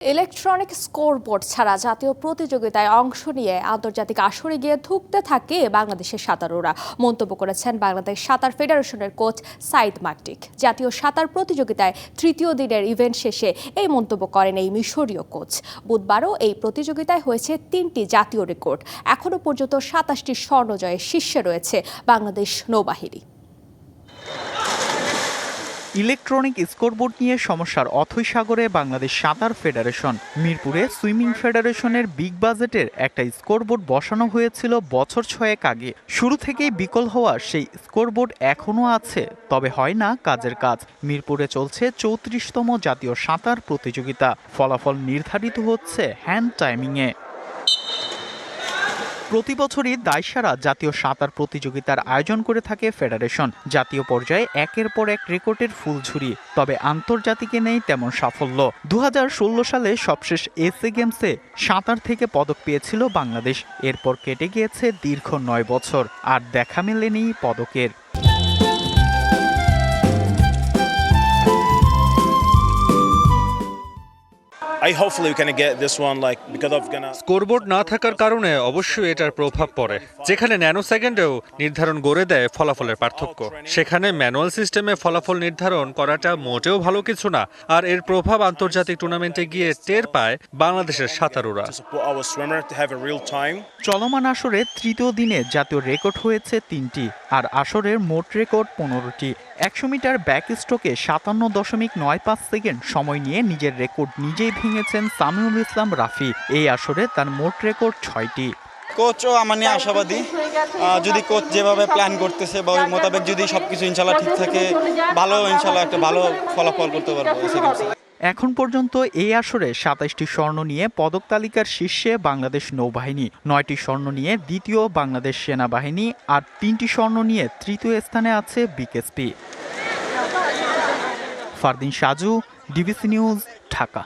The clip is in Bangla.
ইলেকট্রনিক স্কোরবোর্ড ছাড়া জাতীয় প্রতিযোগিতায় অংশ নিয়ে আন্তর্জাতিক আসরে গিয়ে ধুঁকতে থাকে বাংলাদেশের সাঁতারুরা। মন্তব্য করেছেন বাংলাদেশ সাঁতার ফেডারেশনের কোচ সাইদ মাকটিক। জাতীয় সাঁতার প্রতিযোগিতায় তৃতীয় দিনের ইভেন্ট শেষে এই মন্তব্য করেন এই মিশরীয় কোচ। বুধবারও এই প্রতিযোগিতায় হয়েছে তিনটি জাতীয় রেকর্ড। এখনও পর্যন্ত সাতাশটি স্বর্ণজয়ের শীর্ষে রয়েছে বাংলাদেশ নৌবাহিনী। ইলেকট্রনিক স্কোরবোর্ড নিয়ে সমস্যার অথৈ সাগরে বাংলাদেশ সাঁতার ফেডারেশন। মিরপুরে সুইমিং ফেডারেশনের বিগ বাজেটের একটা স্কোরবোর্ড বসানো হয়েছিল বছর ছয়েক আগে। শুরু থেকেই বিকল হওয়া সেই স্কোরবোর্ড এখনও আছে, তবে হয় না কাজের কাজ। মিরপুরে চলছে চৌত্রিশতম জাতীয় সাঁতার প্রতিযোগিতা। ফলাফল নির্ধারিত হচ্ছে হ্যান্ড টাইমিংয়ে। প্রতি বছরই দায়সারা জাতীয় সাঁতার প্রতিযোগিতার আয়োজন করে থাকে ফেডারেশন। জাতীয় পর্যায়ে একের পর এক রেকর্ডের ফুলঝুরি তবে আন্তর্জাতিকে নেই তেমন সাফল্য। দু হাজার ষোলো সালে সবশেষ এসএ গেমসে সাঁতার থেকে পদক পেয়েছিল বাংলাদেশ। এরপর কেটে গিয়েছে দীর্ঘ নয় বছর, আর দেখা মেলেনি পদকের। স্কোরবোর্ড না থাকার কারণে অবশ্যই এটার প্রভাব পড়ে। যেখানে ন্যানো সেকেন্ডেও নির্ধারণ গড়ে দেয় ফলাফলের পার্থক্য। সেখানে ম্যানুয়াল সিস্টেমে ফলাফল নির্ধারণ করাটা মোটেও ভালো কিছু না। আর এর প্রভাব আন্তর্জাতিক টুর্নামেন্টে গিয়ে টের পায় বাংলাদেশের সাঁতারুরা। To support our swimmer to have a real time. চলমান আসরে তৃতীয় দিনে জাতীয় রেকর্ড হয়েছে তিনটি আর আসরের মোট রেকর্ড পনেরোটি। একশো মিটার ব্যাক স্ট্রোকে সাতান্ন দশমিক নয় পাঁচ সেকেন্ড সময় নিয়ে নিজের রেকর্ড নিজেই ভেঙেছেন সামিউল ইসলাম রাফি। এই আসরে তার মোট রেকর্ড ছয়টি। কোচও আমার নিয়ে আশাবাদী। যদি কোচ যেভাবে প্ল্যান করতেছে বা ওই মোতাবেক যদি সব কিছু ইনশাল্লাহ ঠিক থাকে ভালো ইনশাল্লাহ একটা ভালো ফলাফল করতে পারব এখন পর্যন্ত এই আসরে সাতাশটি স্বর্ণ নিয়ে পদক তালিকার শীর্ষে বাংলাদেশ নৌবাহিনী নয়টি স্বর্ণ নিয়ে দ্বিতীয় বাংলাদেশ সেনাবাহিনী আর তিনটি স্বর্ণ নিয়ে তৃতীয় স্থানে আছে BKSP. Fardin Saju DBC news Dhaka.